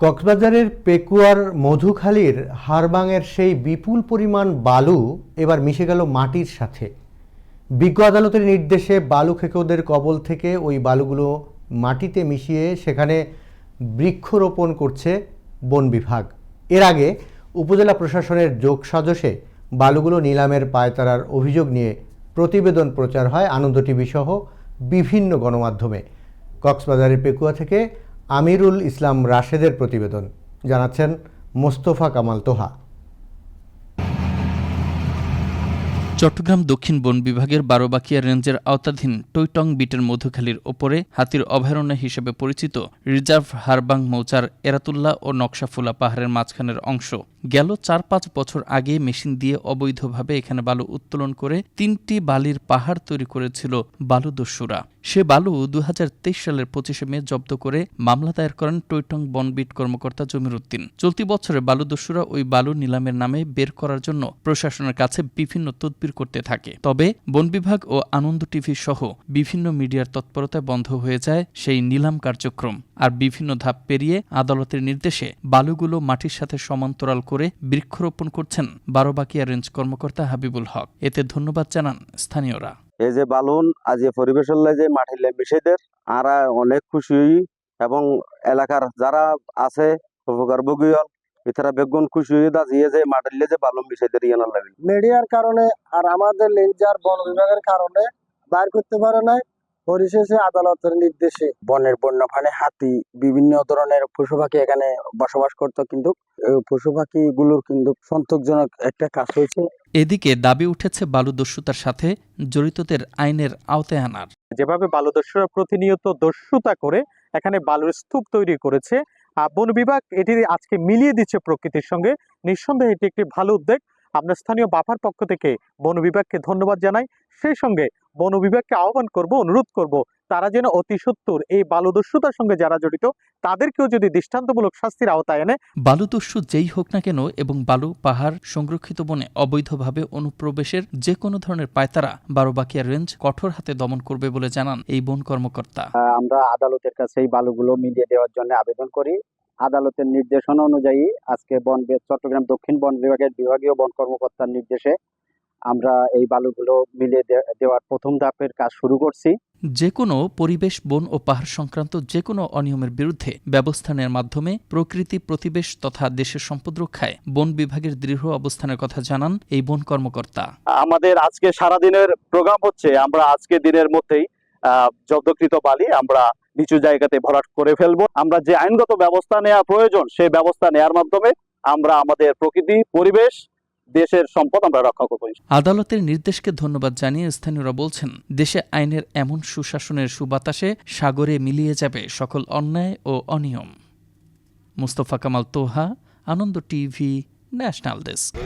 কক্সবাজারের পেকুয়ার মধুখালীর হারবাংয়ের সেই বিপুল পরিমাণ বালু এবার মিশে গেল মাটির সাথে। বিজ্ঞ আদালতের নির্দেশে বালু খেকোদের কবল থেকে ওই বালুগুলো মাটিতে মিশিয়ে সেখানে বৃক্ষরোপণ করছে বন বিভাগ। এর আগে উপজেলা প্রশাসনের যোগ সাজসে বালুগুলো নিলামের পায়তারার অভিযোগ নিয়ে প্রতিবেদন প্রচার হয় আনন্দ টিভি সহ বিভিন্ন গণমাধ্যমে। কক্সবাজারের পেকুয়া থেকে আমিরুল ইসলাম রাশেদের প্রতিবেদন। জানাচ্ছেন মোস্তফা কামাল তোহা। চট্টগ্রাম দক্ষিণ বন বিভাগের বারোবাকিয়া রেঞ্জের আওতাধীন টৈটং বিটের মধুখালীর ওপরে হাতির অভয়ারণ্য হিসেবে পরিচিত রিজার্ভ হারবাং মৌচার এরাতুল্লাহ ও নকশাফুলা পাহাড়ের মাঝখানের অংশ। গেল চার পাঁচ বছর আগে মেশিন দিয়ে অবৈধভাবে এখানে বালু উত্তোলন করে তিনটি বালির পাহাড় তৈরি করেছিল বালু দস্যুরা। সে বালু দু হাজার তেইশ সালের পঁচিশে মে জব্দ করে মামলা দায়ের করেন টৈটং বনবিট কর্মকর্তা জমির উদ্দিন চলতি বছরে বালু দস্যুরা ওই বালু নিলামের নামে বের করার জন্য প্রশাসনের কাছে বিভিন্ন তদবির করতে থাকে। তবে বন বিভাগ ও আনন্দ টিভি সহ বিভিন্ন মিডিয়ার তৎপরতায় বন্ধ হয়ে যায় সেই নিলাম কার্যক্রম। আর বিভিন্ন ধাপ পেরিয়ে আদালতের নির্দেশে বালুগুলো মাটির সাথে সমান্তরাল করে বৃক্ষরোপণ করছেন বারোবাকিয়া রেঞ্জ কর্মকর্তা হাবিবুল হক। এতে ধন্যবাদ জানান স্থানীয়রা। এই যে বালুন আজ যে পরিবেশের যে মাটির মিশেদের আরা অনেক খুশি এবং এলাকার যারা আছে উপকার ভোগীয়ল এছাড়া বেগুন খুশি হয়ে দাঁড়িয়ে যে মাটির যে বালুন মিশাইদের ইয়ানোর লাগে। মিডিয়ার কারণে আর আমাদের লেঞ্জার বন বিভাগের কারণে বাইর করতে পারে নাই। পরিশেষে আদালতের নির্দেশে বনের বন্যপ্রাণী হাতি বিভিন্ন ধরনের পশু পাখি এখানে বসবাস করতো কিন্তু এই পশু পাখি গুলোর কিন্তু সন্তোষজনক একটা কাজ হয়েছে। এদিকে দাবি উঠেছে বালু দস্যুতার সাথে জড়িতদের আইনের আওতায় আনার। যেভাবে বালুদস্যুরা প্রতিনিয়ত দস্যুতা করে এখানে বালুর স্তূপ তৈরি করেছে আহ, বন বিভাগ এটি আজকে মিলিয়ে দিচ্ছে প্রকৃতির সঙ্গে। নিঃসন্দেহে এটি একটি ভালো উদ্যোগ। আমরা স্থানীয় বাফার পক্ষ থেকে বন বিভাগকে ধন্যবাদ জানাই। সেই সঙ্গে বন বিভাগকে আহ্বান করব অনুরোধ করব তারা যেন অতি সত্তর এই বালুদস্যুতার সঙ্গে যারা জড়িত তাদেরকেও যদি দৃষ্টান্তমূলক শাস্তির আওতায় এনে বালুদস্যু যেই হোক না কেন এবং বালু পাহাড় সংরক্ষিত বনে অবৈধভাবে অনুপ্রবেশের যে কোনো ধরনের পায়তারা বারোবাকিয়া রেঞ্জ কঠোর হাতে দমন করবে বলে জানান এই বন কর্মকর্তা। আহ, আমরা আদালতের কাছে এই বালুগুলো মিলিয়ে দেওয়ার জন্য আবেদন করি। আদালতের নির্দেশনা অনুযায়ী আজকে বন চট্টগ্রাম দক্ষিণ বন বিভাগের বিভাগীয় বন কর্মকর্তার নির্দেশে আমরা এই বালুগুলো মিলিয়ে দে- দেওয়ার প্রথম ধাপের কাজ শুরু করছি। যে কোনো পরিবেশ বন ও পাহাড় সংক্রান্ত যে কোনো অনিয়মের বিরুদ্ধে ব্যবস্থা নেওয়ার মাধ্যমে প্রকৃতি প্রতিবেশ তথা দেশের সম্পদ রক্ষায় বন বিভাগের দৃঢ় অবস্থানের কথা জানান এই বন কর্মকর্তা। আমাদের আজকে সারা দিনের প্রোগ্রাম হচ্ছে আমরা আজকে দিনের মধ্যেই আহ, জব্দকৃত বালি আমরা নিচু জায়গাতে ভরাট করে ফেলব। আমরা যে আইনগত ব্যবস্থা নেওয়া প্রয়োজন সেই ব্যবস্থা নেওয়ার মাধ্যমে আমরা আমাদের প্রকৃতি পরিবেশ দেশের সম্পদ আমরা রক্ষা করব আদালতের নির্দেশকে ধন্যবাদ জানিয়ে স্থানীয়রা বলছেন, দেশে আইনের এমন সুশাসনের সুবাতাসে সাগরে মিলিয়ে যাবে সকল অন্যায় ও অনিয়ম। Mustafa Kamal Toha, Ananda TV, national desk.